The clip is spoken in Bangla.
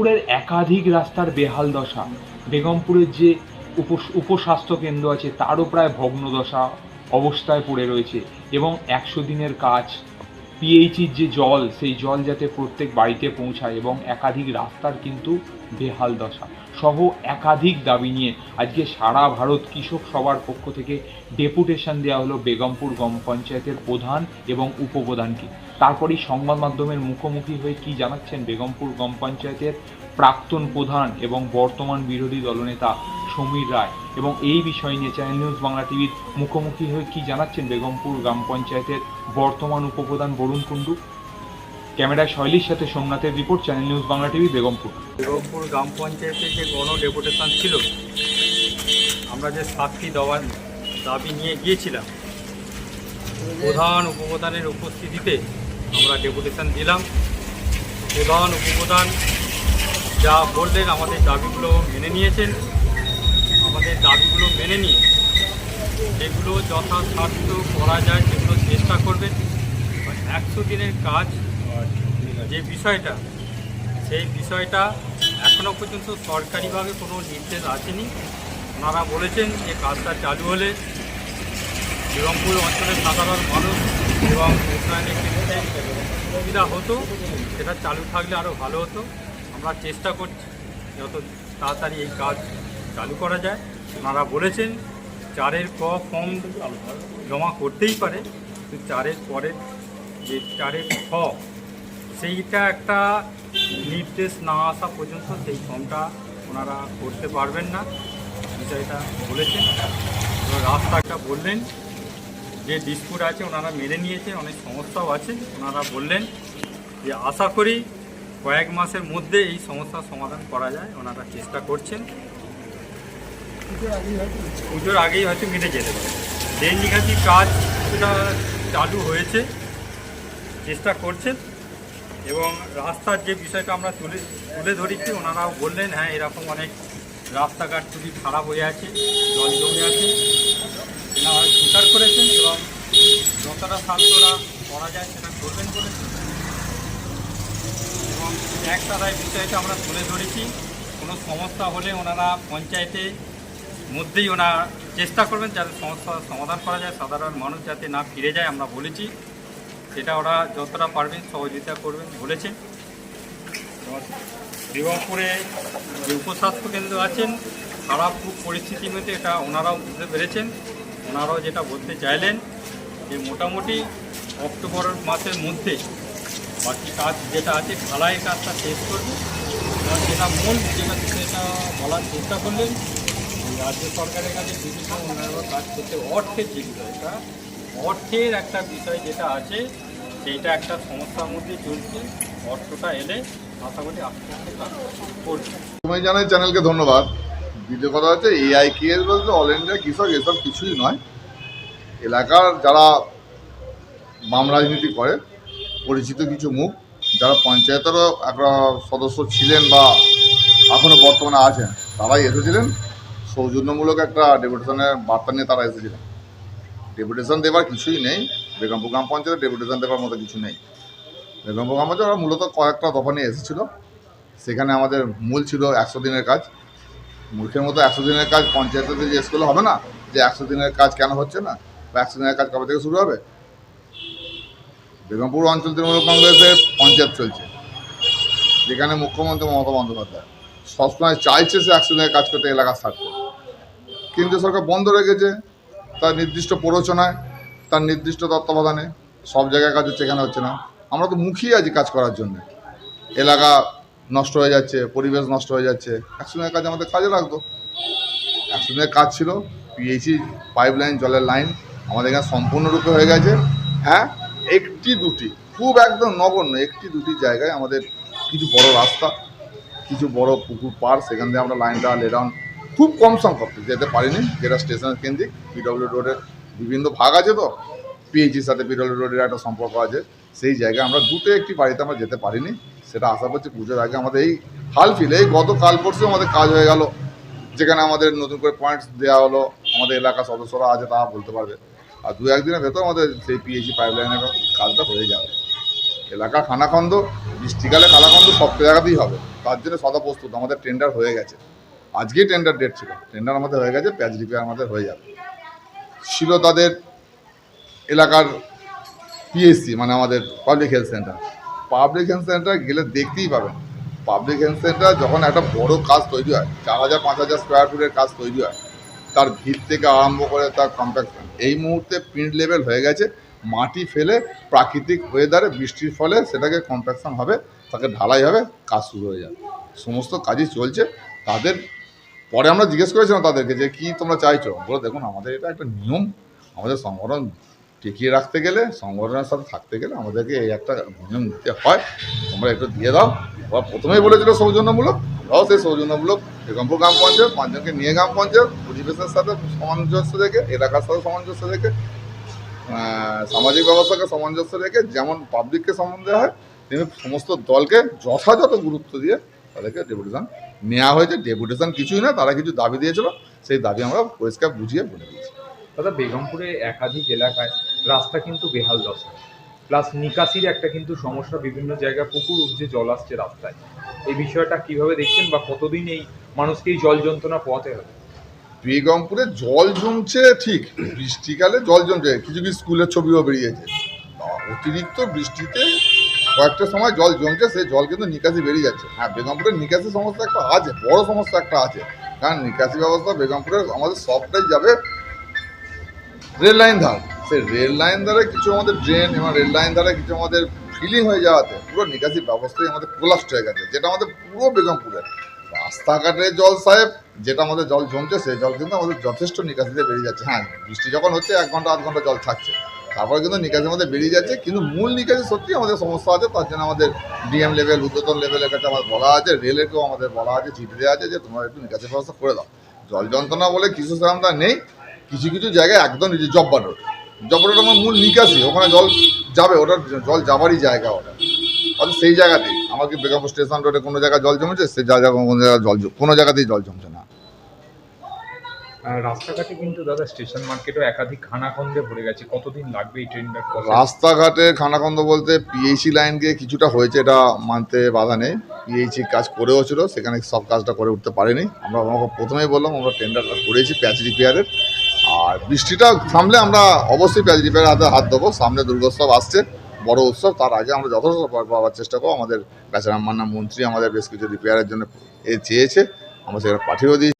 বেগমপুরের একাধিক রাস্তার বেহাল দশা। বেগমপুরের যে উপ উপস্বাস্থ্য কেন্দ্র আছে, তারও প্রায় ভগ্নদশা অবস্থায় পড়ে রয়েছে এবং একশো দিনের কাজ। পিএইচির যে জল, সেই জল যাতে প্রত্যেক বাড়িতে পৌঁছায় এবং একাধিক রাস্তার কিন্তু বেহাল দশা। সহ একাধিক দাবি নিয়ে আজকে সারা ভারত কৃষক সবার পক্ষ থেকে ডেপুটেশন দেওয়া হলো বেগমপুর গ্রাম পঞ্চায়েতের প্রধান এবং উপপ্রধানকে। তারপরেই সংবাদ মাধ্যমের মুখোমুখি হয়ে কি জানাচ্ছেন বেগমপুর গ্রাম পঞ্চায়েতের প্রাক্তন প্রধান এবং বর্তমান বিরোধী দলনেতা সমীর রায়? এবং এই বিষয় নিয়ে চ্যানেল নিউজ বাংলা টিভির মুখোমুখি হয়ে কি জানাচ্ছেন বেগমপুর গ্রাম পঞ্চায়েতের বর্তমান উপপ্রধান বরুণ কুণ্ডু? ক্যামেরায় শৈলীর সাথে সোমনাথের report, channel news Bangla TV, Begampur. Begampur গ্রাম পঞ্চায়েতের যে গণ ডেপুটেশন ছিল, আমরা যে সাতটি দেওয়ার দাবি নিয়ে গিয়েছিলাম, প্রধান উপপ্রধানের উপস্থিতিতে আমরা ডেপুটেশন দিলাম। প্রধান, উপপ্রধান যা বললেন, আমাদের দাবিগুলো মেনে নিয়েছেন। আমাদের দাবিগুলো মেনে নিয়ে যেগুলো যথাসাধ্য করা যায়, সেগুলো চেষ্টা করবেন। একশো দিনের কাজ, যে বিষয়টা, সেই বিষয়টা এখনও পর্যন্ত সরকারিভাবে কোনো নির্দেশ আসেনি। ওনারা বলেছেন যে কাজটা চালু হলে বেগমপুর অঞ্চলের সাধারণ মানুষ এবং উন্নয়নের সুবিধা হতো, সেটা চালু থাকলে আরও ভালো হতো। আমরা চেষ্টা করছি যত তাড়াতাড়ি এই কাজ চালু করা যায়। ওনারা বলেছেন, চারের ক ফর্ম জমা করতেই পারে, কিন্তু চারের পরের যে চারের খ, সেইটা একটা নির্দেশ না আসা পর্যন্ত সেই ফর্মটা ওনারা করতে পারবেন না। বিষয়টা বলেছেন। রাস্তাটা বললেন যে ডিসপুট আছে, ওনারা মেনে নিয়েছে, অনেক সমস্যাও আছে। ওনারা বললেন যে, আশা করি কয়েক মাসের মধ্যে এই সমস্যার সমাধান করা যায়। ওনারা চেষ্টা করছেন। পুজোর আগেই হয়তো মিটে যেতে পারে। ড্রেন নিকাশি কাজ সেটা চালু হয়েছে, চেষ্টা করছেন। এবং রাস্তার যে বিষয়টা আমরা তুলে তুলে ধরেছি, ওনারাও বললেন হ্যাঁ এরকম অনেক রাস্তাঘাট খুবই খারাপ হয়ে আছে, জল জমে আছে। স্বীকার করেছেন এবং যতটা শান্তরা করা যায় সেটা করবেন বলেছেন। এবং একটা রায় বিষয়টা আমরা তুলে ধরেছি। কোনো সমস্যা হলে ওনারা পঞ্চায়েতে মধ্যেই ওনারা চেষ্টা করবেন যাতে সমস্যার সমাধান করা যায়, সাধারণ মানুষ যাতে না ফিরে যায় আমরা বলেছি। সেটা ওরা যতটা পারবেন সহযোগিতা করবেন বলেছেন। বিবাহপুরে যে উপস্বাস্থ্য কেন্দ্র আছেন, খারাপ পরিস্থিতির মধ্যে এটা ওনারাও বুঝতে পেরেছেন। ওনারাও যেটা বলতে চাইলেন যে মোটামুটি অক্টোবর মাসের মধ্যে বাকি কাজ যেটা আছে ঢালাইয়ের কাজটা শেষ করবে। যেটা মূল যেটা সেটা বলার চেষ্টা করলেন রাজ্য সরকারের কাছে বিভিন্ন উন্নয়ন কাজ করতে অর্থের যে বিষয়টা, অর্থের একটা বিষয় যেটা আছে, সেইটা একটা সমস্যার মধ্যে চলছে। অর্থটা এলে আশা করি আস্তে আস্তে কাজ করবে। সময় জানাই চ্যানেলকে ধন্যবাদ। দ্বিতীয় কথা হচ্ছে এআই কেএস বলতে অল ইন্ডিয়া কৃষক এসব কিছুই নয়। এলাকার যারা বাম রাজনীতি করে, পরিচিত কিছু মুখ, যারা পঞ্চায়েতেরও একটা সদস্য ছিলেন বা এখনও বর্তমানে আছেন, তারাই এসেছিলেন। সৌজন্যমূলক একটা ডেপুটেশনের বার্তা নিয়ে তারা এসেছিলেন। ডেপুটেশন দেওয়ার কিছুই নেই। বেগমপুর গ্রাম পঞ্চায়েতে ডেপুটেশন দেওয়ার মতো কিছু নেই। বেগমপুর গ্রাম পঞ্চায়েত মূলত কয়েকটা দফা নিয়ে এসেছিল। সেখানে আমাদের মূল ছিল একশো দিনের কাজ। মূর্খের মতো একশো দিনের কাজ পঞ্চায়েতে জিজ্ঞেস করলে হবে না, যে একশো দিনের কাজ কেন হচ্ছে না? বা একশো দিনের কাজ কবে থেকে শুরু হবে? বেগমপুর অঞ্চল তৃণমূল কংগ্রেসের পঞ্চায়েত চলছে। যেখানে মুখ্যমন্ত্রী মমতা বন্দ্যোপাধ্যায়। সবসময় চাইছে সে একশো দিনের কাজ করতে এলাকার স্বার্থে। কেন্দ্রীয় সরকার বন্ধ রেখেছে তার নির্দিষ্ট প্ররোচনায়, তার নির্দিষ্ট তত্ত্বাবধানে সব জায়গায় কাজ হচ্ছে, এখানে হচ্ছে না। আমরা তো মুখিয়ে আছি কাজ করার জন্য। এলাকা নষ্ট হয়ে যাচ্ছে, পরিবেশ নষ্ট হয়ে যাচ্ছে। দিনের কাজ আমাদের কাজে লাগতো। একশো দিনের কাজ ছিল পিএইচি পাইপ লাইন জলের লাইন আমাদের এখানে সম্পূর্ণরূপে হয়ে গেছে। হ্যাঁ একটি দুটি, খুব একদম নগণ্য, একটি দুটি জায়গায় আমাদের কিছু বড় রাস্তা, কিছু বড় পুকুর পার, সেখান দিয়ে আমরা লাইনটা লেডাউন খুব কম সংখ্যক, যেতে পারিনি, যেটা স্টেশন কেন্দ্রিক পিডব্লিউ রোডের বিভিন্ন ভাগ আছে তো। পিএইচির সাথে পিডব্লিউ রোডের একটা সম্পর্ক আছে। সেই জায়গায় আমরা দুটো একটি বাড়িতে আমরা যেতে পারিনি। সেটা আশা করছি পুজোর আগে আমাদের এই হাল ফিল এই গত কাল পরশু আমাদের কাজ হয়ে গেল। যেখানে আমাদের নতুন করে পয়েন্টস দেওয়া হলো। আমাদের এলাকার সদস্যরা আছে, তারা বলতে পারবে। আর দু একদিনের ভেতর আমাদের সেই পিএইচি পাইপ লাইনের কাজটা হয়ে যাবে। এলাকা খানাখন্দ বৃষ্টিকালে কালাখন্দ সব জায়গাতেই হবে। তার জন্য সদা প্রস্তুত। আমাদের টেন্ডার হয়ে গেছে। আজকেই টেন্ডার ডেট ছিল। টেন্ডার আমাদের হয়ে গেছে প্যাচ রিপেয়ার আমাদের হয়ে যাবে। ছিল তাদের এলাকার পিএসসি মানে আমাদের public health centre public health centre গেলে দেখতেই পাবেন। পাবলিক হেলথ সেন্টার যখন একটা বড় কাজ তৈরি হয়, চার হাজার, পাঁচ হাজার স্কোয়ার ফুটের কাজ তৈরি হয়, তার ভিত থেকে আরম্ভ করে তার কম্প্যাকশন এই মুহূর্তে প্রিন্ট লেভেল হয়ে গেছে, মাটি ফেলে প্রাকৃতিক ওয়েদারে বৃষ্টির ফলে সেটাকে কম্প্যাকশন হবে, তাকে ঢালাই হবে, কাজ শুরু হয়ে যাবে। সমস্ত কাজই চলছে। তাদের, পরে আমরা জিজ্ঞেস করেছিলাম তাদেরকে যে কি তোমরা চাইছো? বলো দেখুন, আমাদের এটা একটা নিয়ম, আমাদের সংগঠন টিকিয়ে রাখতে গেলে, সংগঠনের সাথে থাকতে গেলে আমাদেরকে এই একটা নিয়ম নিতে হয়। তোমরা একটু দিয়ে দাও। ওরা প্রথমেই বলেছিল সৌজন্যমূলক, আমরাও সেই সৌজন্যমূলক বেগমপুর গ্রাম পঞ্চায়েত, পাঁচজনকে নিয়ে গ্রাম পঞ্চায়েত, পরিবেশের সাথে সামঞ্জস্য রেখে, এলাকার সাথে সামঞ্জস্য রেখে সামাজিক ব্যবস্থাকে সামঞ্জস্য রেখে যেমন পাবলিককে দেওয়া হয়, তেমনি সমস্ত দলকে যথাযথ গুরুত্ব দিয়ে তাদেরকে ডেপুটেশন নেওয়া হয়েছে। ডেপুটেশন কিছুই না, তারা কিছু দাবি দিয়েছিল, সেই দাবি আমরা পরিষ্কার বুঝিয়ে বলে দিয়েছি। দাদা বেগমপুরে একাধিক এলাকায় রাস্তা কিন্তু বেহাল দশা। প্লাস নিকাশির একটা কিন্তু সমস্যা বিভিন্ন জায়গায় পুকুর উপজে জল আসছে রাস্তায়। এই বিষয়টা কীভাবে দেখছেন বা কতদিন এই মানুষকে এই জল যন্ত্রণা পোয়াতে হবে? বেগমপুরে জল জমছে ঠিক, বৃষ্টিকালে জল জমছে। কিছু কিছু স্কুলের ছবিও বেরিয়েছে। অতিরিক্ত বৃষ্টিতে কয়েকটা সময় জল জমছে, সেই জল কিন্তু নিকাশি বেরিয়ে যাচ্ছে। হ্যাঁ বেগমপুরের নিকাশি সমস্যা একটা আছে, বড় সমস্যা একটা আছে। কারণ নিকাশি ব্যবস্থা বেগমপুরের আমাদের সবটাই যাবে রেল লাইন ধার। সেই রেল লাইন ধারে কিছু আমাদের ড্রেন এবং রেল লাইন ধারে কিছু আমাদের ফিলিং হয়ে যাওয়াতে পুরো নিকাশি ব্যবস্থাই আমাদের কোলাস্ট হয়ে গেছে, যেটা আমাদের পুরো বেগমপুরের। রাস্তাঘাটে জল সাহেব, যেটা আমাদের জল জমছে, সেই জল কিন্তু আমাদের যথেষ্ট নিকাশিতে বেরিয়ে যাচ্ছে। হ্যাঁ বৃষ্টি যখন হচ্ছে, এক ঘণ্টা, আধ ঘণ্টা জল থাকছে। তারপরে কিন্তু নিকাশির মধ্যে বেরিয়ে যাচ্ছে, কিন্তু মূল নিকাশি সত্যি আমাদের সমস্যা আছে, তার জন্য আমাদের ডিএম লেভেল উদ্যতন লেভেলের কাছে আমাদের বলা আছে রেলেরকেও আমাদের বলা আছে চিঠি দেওয়া আছে যে তোমরা একটু নিকাশি ব্যবস্থা করে দাও। জল যন্ত্রণা বলে কিছু সেরকমটা নেই কিছু কিছু জায়গায় একদম নিজে জব্বার রোড জব্বার রোড আমার মূল নিকাশি ওখানে জল যাবে ওটা জল যাবারই জায়গা ওটা। অর্থাৎ সেই জায়গাতেই আমাকে বেগমপুর স্টেশন রোডে কোনো জায়গায় জল জমেছে? সেই জায়গা কোনো জায়গায় জল কোনো জায়গাতেই জল জমছে না। রাস্তাঘাটে কিন্তু দাদা স্টেশন মার্কেটও একাধিক খানাখন্দে ভরে গেছে। কতদিন লাগবে এই ট্রেনটা রাস্তাঘাটে খানাখন্দ বলতে পিএইচি লাইনকে কিছুটা হয়েছে এটা মানতে বাধা নেই। পিএইচি কাজ করেও ছিল সেখানে সব কাজটা করে উঠতে পারেনি। আমরা আমাকে প্রথমেই বললাম আমরা টেন্ডারটা করেছি প্যাচ রিপেয়ারের। আর বৃষ্টিটা থামলে আমরা অবশ্যই পেঁয়াজ রিপেয়ারের হাতে হাত দেবো। সামনে দুর্গোৎসব আসছে, বড় উৎসব। তার আগে আমরা যথাযথ পাওয়ার চেষ্টা করব। আমাদের বেচারাম মান্না মন্ত্রী আমাদের বেশ কিছু রিপেয়ারের জন্য এ চেয়েছে। আমরা সেখানে পাঠিয়েও দিয়েছি।